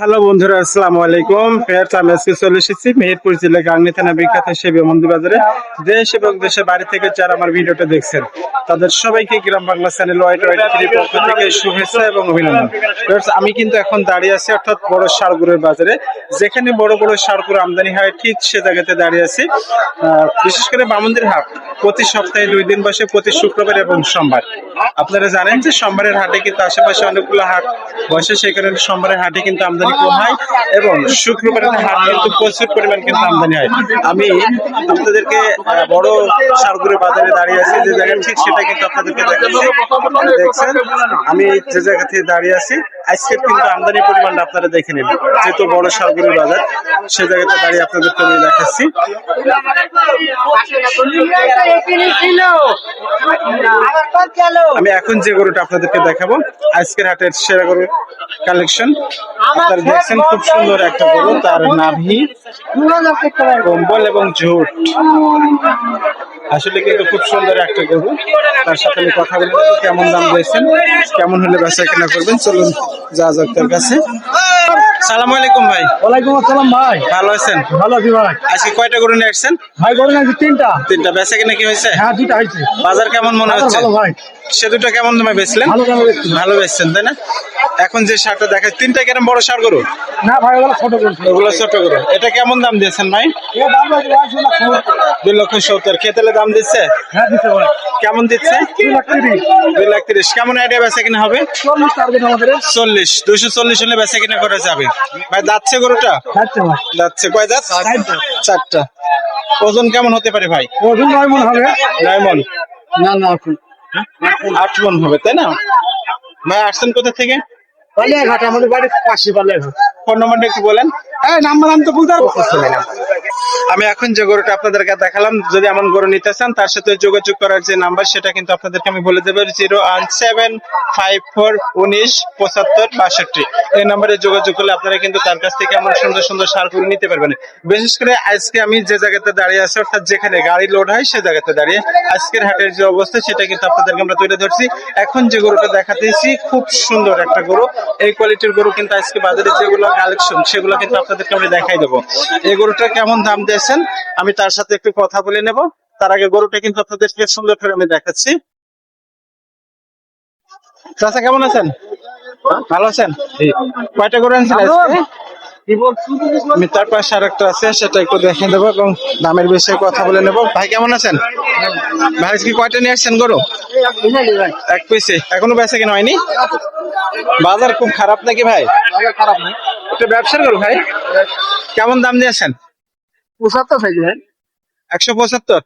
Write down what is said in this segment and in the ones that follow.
Hello বন্ধুরা, আসসালামু আলাইকুম। ফেয়ার্স আমি আজকে চলে এসেছি মেহেরপুর জেলা গাংনী থানা বিখ্যাত সেবী মন্দির বাজারে। দেশ এবং দেশের বাড়ি থেকে যারা আমার ভিডিওটা দেখছেন, তাদের সবাইকে গ্রাম বাংলা চ্যানেল ওয়াইট ওয়াইট থ্রি পক্ষ থেকে শুভেচ্ছা এবং অভিনন্দন। আমি কিন্তু এখন দাঁড়িয়ে আছি অর্থাৎ বড় সারগুরের বাজারে। যেখানে বড় বড় সারগুর আমদানি হয়, ঠিক সে জায়গাতে দাঁড়িয়ে আছি। বিশেষ করে বামন্দির হাট, প্রতি সপ্তাহে দুই দিন বসে, প্রতি শুক্রবার এবং সোমবার। আপনারা জানেন যে সোমবারের হাটে কিন্তু আশেপাশে অনেকগুলো হাট বসে সেখানে সোমবারের হাটে কিন্তু আমদানি কম হয় এবং শুক্রবারের হাট কিন্তু প্রচুর পরিমাণ কিন্তু আমদানি হয়। আমি আপনাদেরকে বড় সারগুড়ি বাজারে দাঁড়িয়ে আছি, যে জায়গায় ঠিক সেটা কিন্তু আপনাদেরকে দেখছেন, আমি যে জায়গা থেকে দাঁড়িয়ে আছি আজকে কিন্তু আমদানি পরিমাণটা আপনারা দেখে নিন যেহেতু বড় সারগুড়ি বাজার, সে জায়গাতে দাঁড়িয়ে আপনাদেরকে আমি দেখাচ্ছি। আমি এখন যে গরুটা আপনাদেরকে দেখাবো, আজকের হাটের সেরা গরু কালেকশন আপনারা দেখছেন খুব সুন্দর একটা গরু তার নাভি কম্বল এবং ঝুট। আসলে কিন্তু খুব সুন্দর একটা গরু। তার সাথে আমি কথা বলে কেমন দাম দিয়েছেন কেমন হলে বেচা কেনা করবেন চলুন যা যাক তার কাছে। সালাম আলাইকুম ভাই। ওয়ালাইকুম আসসালাম ভাই। ভালো আছেন? ভালো আছি ভাই। আজকে কয়টা গরু নিয়ে আসছেন? ভাই বলেন আজকে তিনটা। তিনটা। বেচা কেনা কি হয়েছে? হ্যাঁ দুইটা হয়েছে। বাজার কেমন মনে হচ্ছে? ভালো ভাই। সে দুটো কেমন দামে বেচলেন? ভালো দামে বেচছি। ভালো বেচছেন তাই না? এখন যে সারটা দেখা তিনটা কেরম বড় সার গরু? না ভাই ওগুলো ছোট করছে ওগুলো ছোট গরু। এটা কেমন দাম দিয়েছেন ভাই? দুই লক্ষ সত্তর। খেতেলে দাম দিচ্ছে? হ্যাঁ কেমন দিচ্ছে? দুই লাখ তিরিশ। দুই লাখ তিরিশ। কেমন আইডিয়া বেচা কিনা হবে? চল্লিশ দুইশো চল্লিশ হলে বেচা কিনা করা যাবে। ভাই যাচ্ছে গরুটা? যাচ্ছে ভাই। কয় দাঁত চারটা। চারটা। ওজন কেমন হতে পারে ভাই? ওজন নয় মন হবে। নয় মন। না না আট মন হবে তাই না? ভাই আসছেন কোথা থেকে? পালিয়া ঘাট আমাদের বাড়ির পাশে পালিয়া ঘাট ফোন নাম্বারটা একটু বলেন। হ্যাঁ নাম্বার আমি তো বলতে পারব আমি এখন যে গরুটা আপনাদেরকে দেখালাম, যদি এমন গরু নিতে চান, তার সাথে যোগাযোগ করার যে নাম্বার, সেটা কিন্তু আপনাদেরকে আমি বলে দেবো জিরো সেভেন ফাইভ ফোর উনিশ পঁচাত্তর বাষট্টি এই নাম্বারে যোগাযোগ করলে আপনারা কিন্তু তার কাছ থেকে এমন সুন্দর সুন্দর সার গরু নিতে পারবেন। বিশেষ করে আজকে আমি যে জায়গাতে দাঁড়িয়ে আছি, অর্থাৎ যেখানে গাড়ি লোড হয়, সে জায়গাতে দাঁড়িয়ে আজকের হাটের যে অবস্থা, সেটা কিন্তু আপনাদেরকে আমরা তুলে ধরছি। এখন যে গরুটা দেখাতেছি, খুব সুন্দর একটা গরু। এই কোয়ালিটির গরু কিন্তু আজকে বাজারে যেগুলো কালেকশন সেগুলো কিন্তু আপনাদেরকে আমি দেখাই দেবো। এই গরুটা কেমন দাম দিয়েছেন আমি তার সাথে একটু কথা বলে নেব। তার আগে গরুটা কিন্তু আপনাদেরকে সুন্দর করে আমি দেখাচ্ছি। চাচা কেমন আছেন? ভালো আছেন? কয়টা গরু আনছেন? তার পাশে আর একটা আছে সেটা একটু দেখে দেবো এবং দামের বিষয়ে কথা বলে নেব। ভাই কেমন আছেন? ভাই কি কয়টা নিয়ে আসছেন গরু? এক পিসে। এখনও বেচা কেন হয়নি? বাজার খুব খারাপ নাকি ভাই? খারাপ ব্যবসার গরু ভাই। কেমন দাম দিয়েছেন পঁচাত্তর ভাই একশো পঁচাত্তর।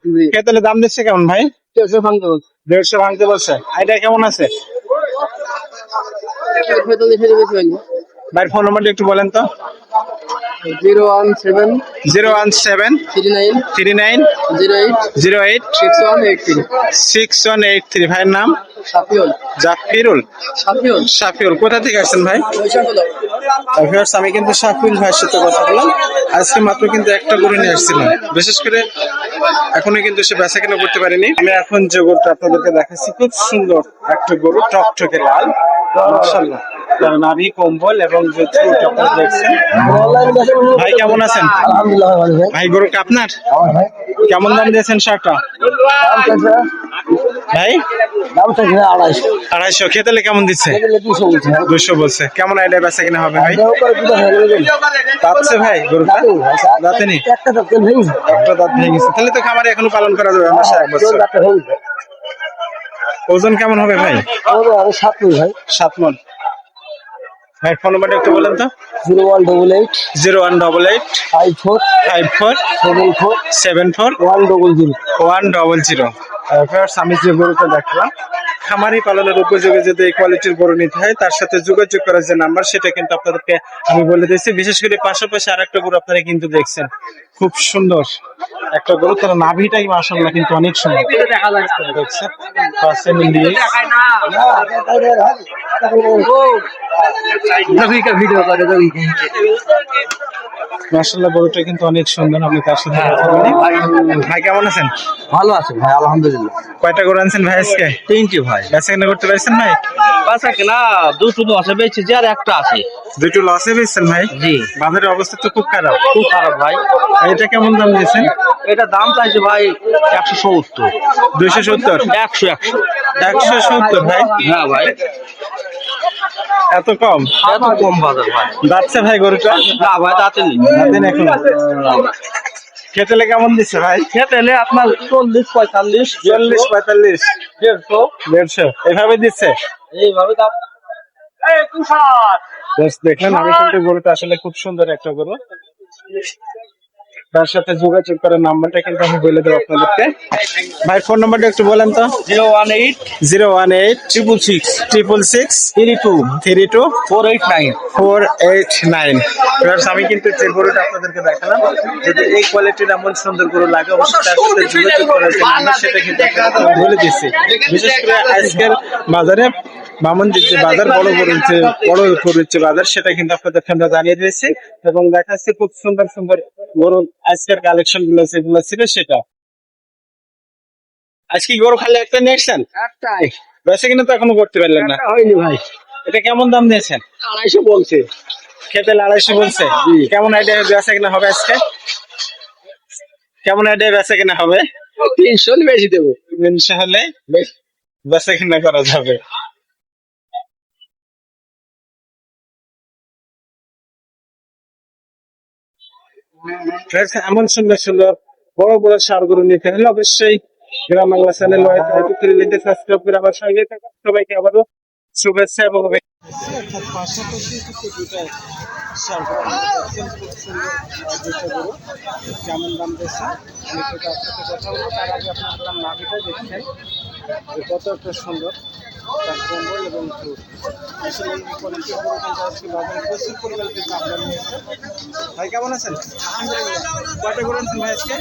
দাম দিচ্ছে কেমন ভাই? দেড়শো ভাঙতে বলছে। দেড়শো ভাঙতে বলছে। আইডিয়া কেমন আছে? ভাইয়ের ফোন নাম্বারটা একটু বলেন তো। Zero one seven zero one seven three nine three nine zero eight zero eight six one eight three. Six one eight three. ভাইয়ের নাম? সাফিউল। জাফিরুল। সাফিউল। কোথা থেকে আসছেন ভাই? আমি কিন্তু শাফিউল ভাইয়ের সাথে কথা বললাম। আজকে মাত্র কিন্তু একটা গরু নিয়ে আসছিলাম বিশেষ করে এখনও কিন্তু সে বেচা কেনা করতে পারেনি। আমি এখন যে গরুটা আপনাদেরকে দেখাচ্ছি খুব সুন্দর একটা গরু টকটকে লাল। তার নাভি কম্বল এবং যে আপনারা দেখছেন। ভাই কেমন আছেন? ভাই গরুটা আপনার? কেমন দাম দিয়েছেন শার্টটা? ভাই? দাম চাইছে আড়াইশো। আড়াইশো খেতেলে কেমন দিচ্ছে? দুশো বলছে। কেমন আইডিয়া বেচা কিনা হবে ভাই? ভাই গরুটা? দাঁতে নেই একটা দাঁত ভেঙে গেছে। তাহলে তো খামারে এখনও পালন করা যাবে মাসে এক বছর। ওজন কেমন হবে ভাই? সাত মিনিট ভাই সাত মন। ভাই ফোন নাম্বারটা একটু বলেন তো। Zero one double eight zero one double eight five four five four seven four seven four one double zero one double zero আমি যে গরুটা দেখলাম খামারি পালনের উপযোগী যদি এই কোয়ালিটির গরু নিতে হয় তার সাথে যোগাযোগ করার যে নাম্বার সেটা কিন্তু আপনাদেরকে আমি বলে দিয়েছি। বিশেষ করে পাশাপাশি আর একটা গরু আপনারা কিন্তু দেখছেন। খুব সুন্দর একটা গরু। তার নাভিটাই মাসাল্লাহ কিন্তু অনেক সুন্দর। দেখছেন? পাশে মিলিয়ে ভিডিও করে মার্শাল্লাহ গরুটা কিন্তু অনেক সুন্দর আমি তার সাথে কথা বলি ভাই কেমন আছেন? ভালো আছে ভাই আলহামদুলিল্লাহ। কয়টা গরু আনছেন ভাই আজকে? তিনটি ভাই। বেচা কেনা করতে পারছেন ভাই? বাসা কিনা দুটো দশে বেঁচে যে আর একটা আছে। দুটো লসে বেচছেন ভাই? জি। বাজারের অবস্থা তো খুব খারাপ। খুব খারাপ ভাই। এটা কেমন দাম দিয়েছেন? এটা দাম চাইছে ভাই একশো সত্তর। দুইশো সত্তর? একশো একশো। একশো সত্তর ভাই? হ্যাঁ ভাই। এত কম? এত কম বাজার ভাই। যাচ্ছে ভাই গরুটা? না ভাই তাতে নেই এখন। খেতেলে কেমন দিচ্ছে ভাই? খেতে এলে আপনার চল্লিশ পঁয়তাল্লিশ চল্লিশ পঁয়তাল্লিশ। দেড়শো। দেড়শো। এভাবে দিচ্ছে? এইভাবে দাম দেখলেন আমি কিন্তু গরুটা আসলে খুব সুন্দর একটা গরু। তার সাথে যোগাযোগ করার নাম্বারটা কিন্তু আমি বলে দেবো আপনাদেরকে। ভাই ফোন নাম্বারটা একটু বলেন তো। Zero one eight zero one eight triple six triple six three two three two four eight nine four eight nine আমি কিন্তু যে গরুটা আপনাদেরকে দেখালাম যদি এই কোয়ালিটির এমন সুন্দর গরু লাগে অবশ্যই তার সাথে যোগাযোগ করার যে নাম্বার সেটা কিন্তু বলে দিচ্ছি বিশেষ করে আজকের বাজারে মামন্দির যে বাজার বড় যে বড় করেছে বাজার সেটা কিন্তু আপনাদেরকে আমরা জানিয়ে দিয়েছি। এবং দেখা যাচ্ছে খুব সুন্দর সুন্দর গরু আজকের কালেকশনগুলো যেগুলো ছিল সেটা। আজকে গরু খালি একটা নিয়ে এসছেন একটাই। বেশি কিনা তো এখনও করতে পারলেন না? হয়নি ভাই। এটা কেমন দাম দিয়েছেন? আড়াইশো বলছে। খেতে আড়াইশো বলছে। কেমন আইডিয়া বেচা কিনা হবে আজকে? কেমন আইডিয়া বেচা কিনা হবে? তিনশো বেশি দেবো। তিনশো হলে বেচা কিনা করা যাবে। এমন সুন্দর সুন্দর বড় বড় সারগুলো নিতে হলে অবশ্যই গ্রাম বাংলা চ্যানেল সাবস্ক্রাইব করে আমার সঙ্গে থাকুন। সবাইকে আবারও শুভেচ্ছা এবং কত একটা সুন্দর। এবং বাজারে প্রচুর পরিমাণে কিন্তু আমদানি হয়েছে ভাই কেমন আছেন? কয়টা করে ভাই আজকে?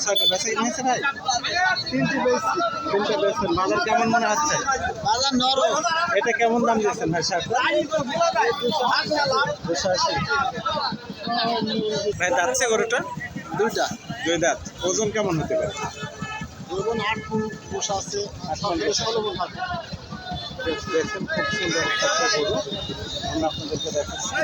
ছয়টা। বেচা কিনে হয়েছে ভাই? তিনটে বেচছি। তিনটে বেচছেন। বাজার কেমন মনে হচ্ছে? এটা কেমন দাম দিয়েছেন ভাই শার্ট দুশো আশি। ভাই গরুটা? দুইটা। দুই দাঁত। ওজন কেমন হতে পারে? আট ফুল আছে ষোলো দেখছেন খুব সুন্দর একটা গরু। আমরা আপনাদেরকে দেখাচ্ছি।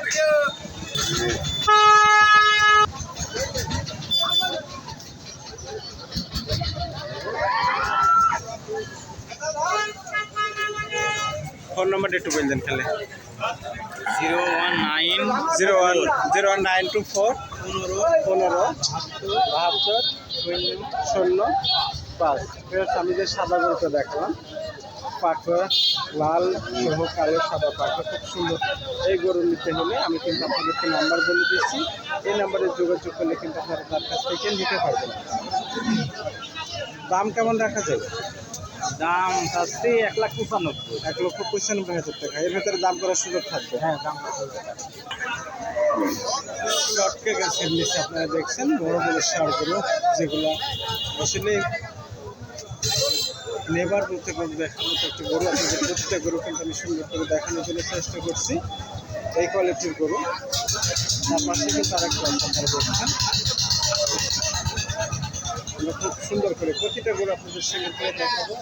ফোন নাম্বারটা একটু বললেন খেলে। Zero one nine zero one zero one nine two four পনেরো পনেরো বাহাত্তর শূন্য শূন্য পাঁচ আমি যে সাদা গরুটা দেখলাম। পাখা লাল সহ কালো সাদা পাখা খুব সুন্দর। এই গরু নিতে হলে আমি কিন্তু আপনাদেরকে নাম্বার বলে দিচ্ছি। এই নাম্বারে যোগাযোগ করলে কিন্তু আপনারা তার কাছ থেকে নিতে পারবেন। দাম কেমন রাখা যাবে দাম চাচ্ছি এক লাখ পঁচানব্বই। এক লক্ষ পঁচানব্বই হাজার টাকা। এর ভেতরে দাম করার সুযোগ থাকবে? হ্যাঁ দাম লটকে গাছের নিচে আপনারা দেখছেন বড় বড় সারগুলো যেগুলো আসলে নেবার বলতে গরু দেখানোর একটা গরু আপনাদের প্রতিটা গরু কিন্তু আমি সুন্দর করে দেখানোর জন্য চেষ্টা করছি। এই কোয়ালিটির গরু। তার পাশে কিন্তু আর একটা আপনারা দেখছেন আমরা খুব সুন্দর করে প্রতিটা গরু আপনাদের সঙ্গে করে দেখাবো।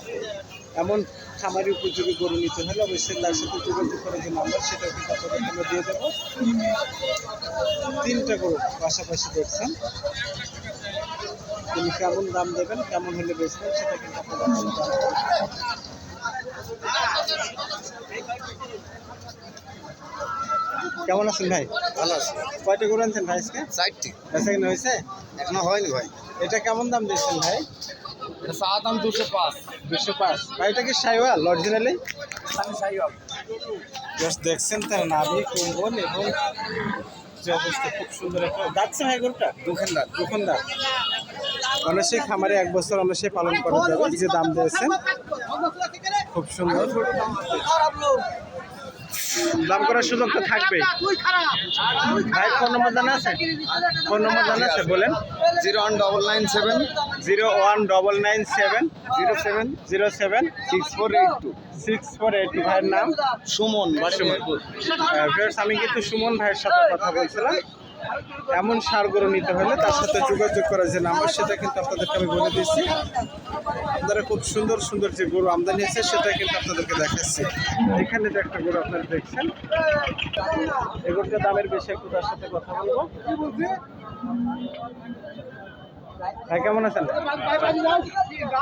এমন খামারি উপযোগী গরু নিতে হলে অবশ্যই তার সাথে যোগাযোগ করার যে নাম্বার, সেটাও কিন্তু আপনাদের আমরা দিয়ে দেবো। তিনটা গরু পাশাপাশি দেখছেন। তিনি কেমন দাম দেবেন কেমন হলে বেচবেন সেটা কিন্তু কেমন আছেন ভাই? ভালো আছে। কয়টা গরু আনছেন ভাই আজকে? চারটি। কিনা হয়েছে? এখনও হয়নি ভাই। এটা কেমন দাম দিচ্ছেন ভাই? চা দাম দুশো পাঁচ। দুশো পাঁচ। ভাই এটা কি সাইওয়াল অরিজিনালি জাস্ট দেখছেন তার নাভি কুম্বল এবং যে অবস্থা খুব সুন্দর একটা যাচ্ছে ভাই গরুটা? দোকানদার দোকানদার অনেক খামারে এক বছর অনেক পালন করা যাবে যে দাম দিয়েছেন খুব সুন্দর। দাম করার সুযোগ তো থাকবে ভাই ফোন নম্বর জানা আছে? ফোন নম্বর জানা আছে? বলেন। Zero one double nine seven. Zero one double nine seven zero seven zero seven six four eight two. Six four eight two. ভাইয়ের নাম? সুমন সুমন আহ, viewers, আমি কিন্তু সুমন ভাইয়ের সাথে কথা বলছিলাম। এমন সার গরু নিতে হলে তার সাথে যোগাযোগ করার যে নাম্বার সেটা কিন্তু আপনাদেরকে আমি বলে দিচ্ছি আপনারা খুব সুন্দর সুন্দর যে গরু আমদানি হয়েছে সেটা কিন্তু আপনাদেরকে দেখাচ্ছি। এখানে যে একটা গরু আপনারা দেখছেন এই গরুটার দামের বেশি একটু তার সাথে কথা বলব। ভাই কেমন আছেন?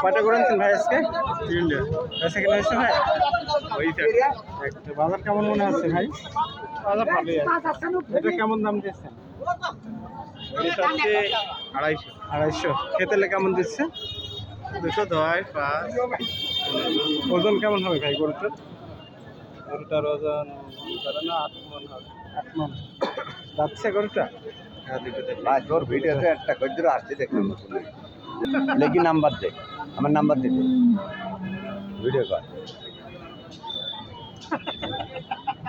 কয়টা করে আনছেন ভাই আজকে? তিনটে। কিনে হয়েছে ভাই? বাজার কেমন মনে হচ্ছে ভাই? বাজার ভালোই আছে। এটা কেমন দাম হচ্ছে আড়াইশো। আড়াইশো। খেতেলে কেমন দিচ্ছে? দুশো দশ পাঁচ। ওজন কেমন হবে ভাই গরুটার? গরুটার ওজন ধরে না আট মন হবে। আট মন। যাচ্ছে গরুটা? ভাই তোর ভিডিওতে একটা দেখলাম লেকি নাম্বার দে। আমার নাম্বার দে ভিডিও কর।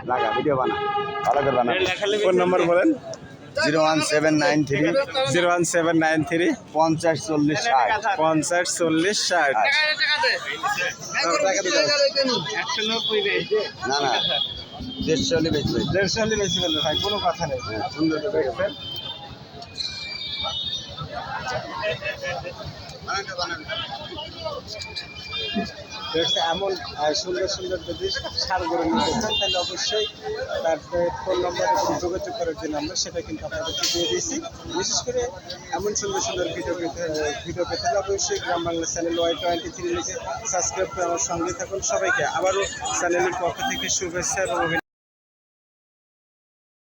লাগা ভিডিও বানা। ভালো করে বানা। ফোন নম্বর বলেন। Zero one seven nine three zero one seven nine three পঞ্চাশ চল্লিশ ষাট। পঞ্চাশ চল্লিশ ষাট। না না দেড়শো হলে বেশি। দেড়শো হলে বেশি বলবে ভাই কোনো কথা নেই। সুন্দর তো দেখছেন। দেখছে এমন সুন্দর সুন্দর যদি সার গরু নিতে চান, তাহলে অবশ্যই তার ফোন নম্বর যোগাযোগ করার জন্য আমরা সেটা কিন্তু আপনাদেরকে দিয়ে দিয়েছি। বিশেষ করে এমন সুন্দর সুন্দর ভিডিও পেতে ভিডিও পেতে হলে অবশ্যই Gram Bangla channel Y twenty three লিখে সাবস্ক্রাইব করে আমার সঙ্গে থাকুন। সবাইকে আবারও চ্যানেলের পক্ষ থেকে শুভেচ্ছা এবং